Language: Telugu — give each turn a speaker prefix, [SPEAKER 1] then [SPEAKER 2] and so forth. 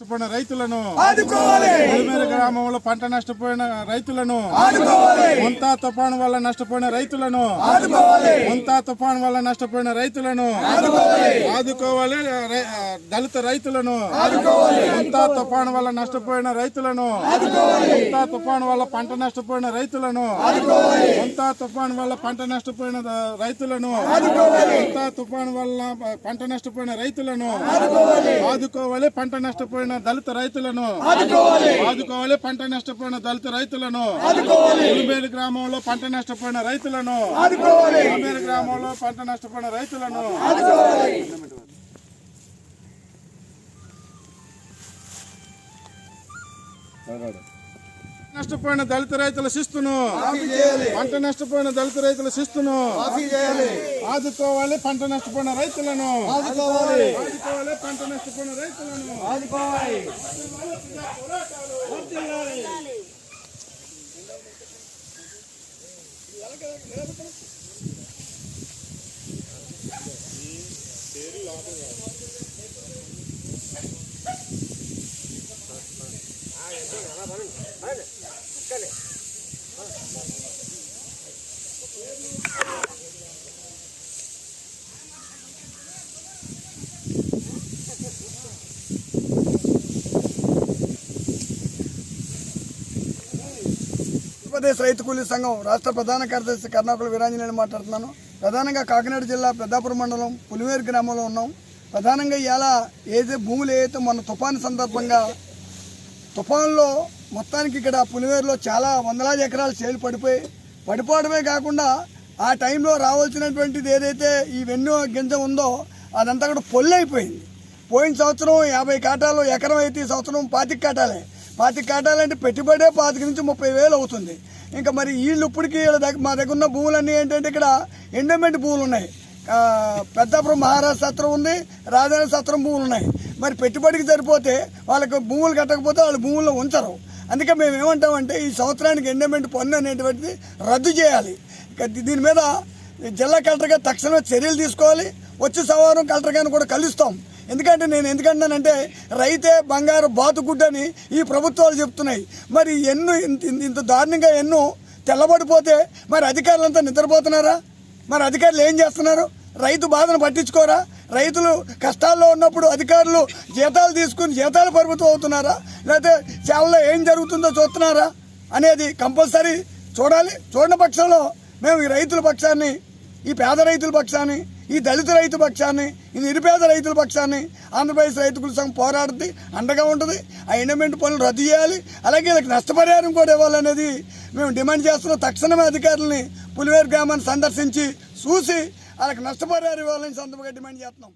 [SPEAKER 1] నష్టపోయిన రైతులను పొలిమేర గ్రామంలో పంట నష్టపోయిన రైతులను ముంతా తుఫాను వల్ల నష్టపోయిన రైతులను ముంతా తుఫాను వల్ల నష్టపోయిన రైతులను ఆదుకోవాలి. దళిత రైతులను ముంతా తుఫాను వల్ల నష్టపోయిన రైతులను ముంతా తుఫాను వల్ల పంట నష్టపోయిన రైతులను ముంతా తుఫాను వల్ల పంట నష్టపోయిన రైతులను ముంతా తుఫాను వల్ల పంట నష్టపోయిన రైతులను ఆదుకోవాలి. పంట నష్టపోయిన దళిత రైతులను ఆదుకోవాలి. పంట నష్టపోయిన దళిత రైతులను ఉలిబేలు గ్రామంలో పంట నష్టపోయిన రైతులను
[SPEAKER 2] ఆదుకోవాలి.
[SPEAKER 1] ఉలిబేలు గ్రామంలో పంట నష్టపోయిన రైతులను నష్టపోయిన దళిత రైతుల శిస్తును. పంట నష్టపోయిన దళిత రైతుల శిస్తును. ఆదుకోవాలి పంట నష్టపోయిన రైతులను.
[SPEAKER 2] ఆదుకోవాలి.
[SPEAKER 1] ఆదుకోవాలి పంట నష్టపోయిన రైతులను.
[SPEAKER 2] ఆదుకోవాలి. ఆంధ్రప్రదేశ్ రైతు కూలీ సంఘం రాష్ట్ర ప్రధాన కార్యదర్శి కర్ణాకుల వీరాంజనేయులు మాట్లాడుతున్నాను. ప్రధానంగా కాకినాడ జిల్లా పెద్దాపురం మండలం పులివేరు గ్రామంలో ఉన్నాం. ప్రధానంగా ఇలా ఏదైతే భూములు ఏదైతే మన తుఫాను సందర్భంగా తుఫాన్లో మొత్తానికి ఇక్కడ పులివేరులో చాలా వందలాది ఎకరాలు చేలు పడిపోయి పడిపోవడమే కాకుండా ఆ టైంలో రావాల్సినటువంటిది ఏదైతే ఈ వెన్ను గింజ ఉందో అదంతా కూడా పొల్లైపోయింది. పోయిన సంవత్సరం యాభై కాటాలు ఎకరం అయితే ఈ సంవత్సరం పాతిక కాటాలే. పాతిక కాటాలంటే పెట్టుబడే పాతిక నుంచి ముప్పై వేలు అవుతుంది. ఇంకా మరి వీళ్ళు ఇప్పటికీ వీళ్ళ దగ్గర మా దగ్గర ఉన్న భూములన్నీ ఏంటంటే ఇక్కడ ఎండమెంట్ భూములు ఉన్నాయి పెద్దపురం పెద్దాపురం మహారాష్ట్ర సత్రం ఉంది రాజధాని సత్రం భూములు ఉన్నాయి మరి పెట్టుబడికి సరిపోతే వాళ్ళకి భూములు కట్టకపోతే వాళ్ళు భూముల్లో ఉంచరు. అందుకే మేము ఏమంటామంటే ఈ సంవత్సరానికి ఎండమెంట్ పన్ను అనేటువంటిది రద్దు చేయాలి. దీని మీద జిల్లా కలెక్టర్గా తక్షణమే చర్యలు తీసుకోవాలి. వచ్చే సవారం కలెక్టర్ గారిని కూడా కలుస్తాం. ఎందుకంటే నేను ఎందుకంటానంటే రైతే బంగారు బాతుగుడ్డని ఈ ప్రభుత్వాలు చెప్తున్నాయి. మరి ఎన్నో ఇంత ఇంత దారుణంగా ఎన్నో తెల్లబడిపోతే మరి అధికారులంతా నిద్రపోతున్నారా? మరి అధికారులు ఏం చేస్తున్నారు? రైతు బాధను పట్టించుకోరా? రైతులు కష్టాల్లో ఉన్నప్పుడు అధికారులు జీతాలు తీసుకుని జీతాలు పరిమితం అవుతున్నారా? లేకపోతే సేవల్లో ఏం జరుగుతుందో చూస్తున్నారా? అనేది కంపల్సరీ చూడాలి. చూడని పక్షంలో మేము ఈ రైతుల పక్షాన్ని ఈ పేద రైతుల పక్షాన్ని ఈ దళిత రైతు పక్షాన్ని ఈ నిరుపేద రైతుల పక్షాన్ని ఆంధ్రప్రదేశ్ రైతు సంఘం పోరాడుతుంది అండగా ఉంటుంది. ఆ ఎండమెంట్ పనులు రద్దు చేయాలి. అలాగే వీళ్ళకి నష్టపరిహారం కూడా ఇవ్వాలనేది మేము డిమాండ్ చేస్తున్న. తక్షణమే అధికారులని పులివేరు గ్రామాన్ని సందర్శించి చూసి వాళ్ళకి నష్టపరిహారం ఇవ్వాలని సందర్భంగా డిమాండ్ చేస్తున్నాం.